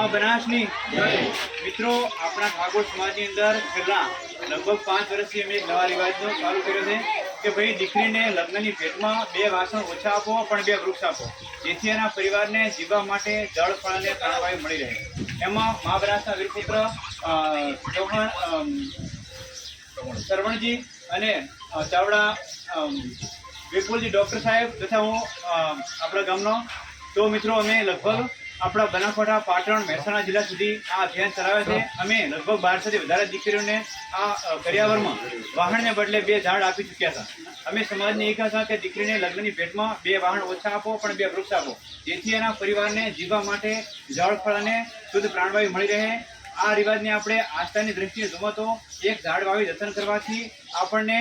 માં મિત્રો આપણા ઠાકોર સમાજની અંદર છેલ્લા લગભગ પાંચ વર્ષથી અમે નવા રિવાજનો ચાલુ કર્યો છે કે ભાઈ દીકરીને લગ્નની ભેટમાં બે વાસણ ઓછા આપો, પણ બે વૃક્ષ આપો. જેથી એના પરિવારને જીવવા માટે જળ, ફળ અને પ્રાણવાયુ મળી રહે. એમાં મહાબરાસના વીરપુત્ર ચૌહાણ શ્રવણજી અને ચાવડા વિપુલજી ડૉક્ટર સાહેબ તથા હું આપણા ગામનો. તો મિત્રો અમે લગભગ આપણા બનાસકાંઠા પાટણ મહેસાણા જિલ્લા સુધી આ અભિયાન ચલાવે છે. અમે લગભગ બારસોથી વધારે દીકરીઓને આ કરિયાવરમાં વાહનને બદલે બે ઝાડ આપી ચૂક્યા હતા. અમે સમાજની એક હતા કે દીકરીને લગ્નની ભેટમાં બે વાહન ઓછા આપો પણ બે વૃક્ષ આપો. જેથી એના પરિવારને જીવવા માટે ઝાડ ફળ અને શુદ્ધ પ્રાણવાયુ મળી રહે. આ રિવાજને આપણે આસ્થાની દ્રષ્ટિએ જુઓ તો એક ઝાડ વાવી જતન કરવાથી આપણને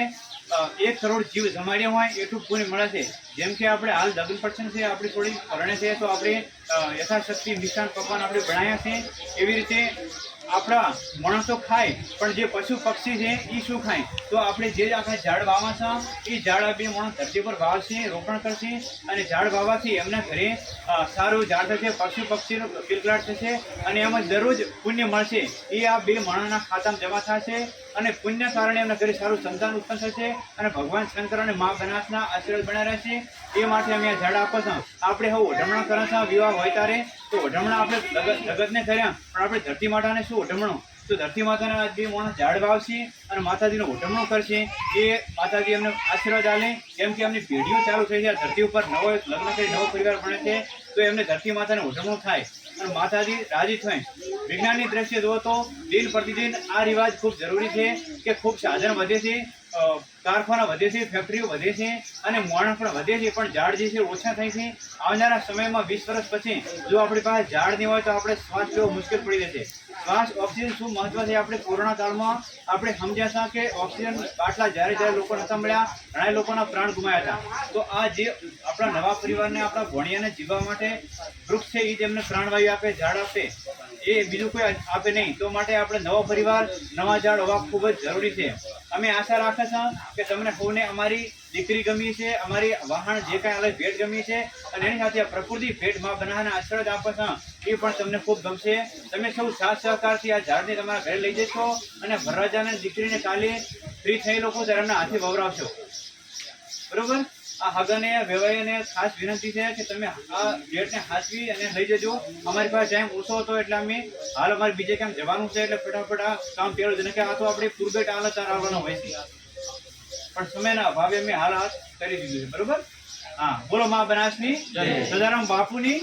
એક કરોડ જીવ જમાડ્યા હોય એટલું પુણ્ય મળે છે. જેમ કે આપણે હાલ લગ્ન પ્રસંગ છે, આપણી થોડી પરણે છે, તો આપણે યથાશક્તિ મિષ્ટાન પકવાન આપણે બનાવ્યા છે. એવી રીતે આપણા માણસો ખાય, પણ જે પશુ પક્ષી છે એ શું ખાય? તો આપણે જે આપણે ઝાડ વાવવા છે એ ઝાડ બે માણસ ધરતી પર વાવશે, રોપણ કરશે, અને ઝાડ વાવવાથી એમના ઘરે સારું ઝાડ થશે, પશુ પક્ષીનો કિલકલાટ થશે, અને એમાં દરરોજ પુણ્ય મળશે. એ આ બે માણસના ખાતામાં જમા થશે, અને પુણ્ય કારણે એમના ઘરે સારું સંતાન ઉત્પન્ન થશે, અને ભગવાન શંકર અને મા બનાસના આશીર્વાદ બન્યા રહેશે. એ માટે અમે આ ઝાડ આપો આપણે હવે ઓઢમણા કરો વિવાહ હોય ત્યારે. તો ઓઢમણા આપણે જગતને કર્યા, પણ આપણે ધરતી માતાને શું ઓઢમણો? તો ધરતી માતાના આજ માણસ ઝાડ વાવશે અને માતાજીનો ઓઢમણો કરશે. એ માતાજી એમને આશીર્વાદ આલે કેમ કે એમની પેઢીઓ ચાલુ થઈ છે ધરતી ઉપર નવો લગ્ન કરી, નવો પરિવાર ભણે છે, તો એમને ધરતી માતાને ઓઢમણો થાય. અને માતાજી રાજી થાય વિજ્ઞાનની દ્રષ્ટિએ જુઓ તો દિન પ્રતિદિન આ રિવાજ ખૂબ જરૂરી છે કે ખૂબ સાધન વધે છે. કારખાના વધે છે ફેક્ટરીઓ વધે છે અને મોણ પણ વધે છે, પણ ઝાડ જે છે ઓછા થાય છે. આવનારા સમયમાં વીસ વર્ષ પછી જો આપણી પાસે ઝાડ નહીં હોય તો આપણે શ્વાસ લેવો મુશ્કેલ પડી જશે. શ્વાસ ઓક્સિજન શું મહત્વ છે આપણે કોરોના કાળમાં? આપણે સમજ્યા કે ઓક્સિજન બાટલા જ્યારે જ્યારે લોકો નતા મળ્યા ઘણા લોકોના પ્રાણ ગુમાયા હતા. તો આ જે આપણા નવા પરિવારને, આપણા ભણિયાને જીવવા માટે વૃક્ષ છે, એ તેમને પ્રાણવાયુ આપે, ઝાડ આપે. એ બીજું કોઈ આપે નહીં. તો માટે આપણે નવો પરિવાર, નવા ઝાડ હોવા ખૂબ જ જરૂરી છે. અમે આશા રાખે છે કે તમને સૌને અમારી દીકરી ગમી છે, અમારી વાહન જે કાંઈ અલગ ભેટ ગમી છે અને એની સાથે પ્રકૃતિ ભેટમાં બનાવવાના આશીર્વાદ આપે છે, એ પણ તમને ખૂબ ગમશે. તમે સૌ સાથ સહકારથી આ ઝાડને તમારા ઘરે લઈ જશો અને વરરાજાને દીકરીને કાલે ફ્રી થઈ લોકો ત્યારે હાથે વવરાવશો. બરોબર? આ હગને વેવાઈને ખાસ વિનંતી છે કે તમે આ ડેટને હાચવી અને લઈ જજો. અમારી પાસે ટાઈમ ઓછો હતો એટલે અમે હાલ અમારે બીજે ક્યાંક જવાનું છે એટલે ફટાફટ આ કામ પહેલો જ કે આ તો આપણે પૂર્વેટ તાર આવવાનો હોય. છે પણ સમયના અભાવે અમે હાલ હાથ કરી દીધું છે. બરોબર? હા બોલો મા બનાસની. સદારામ બાપુની.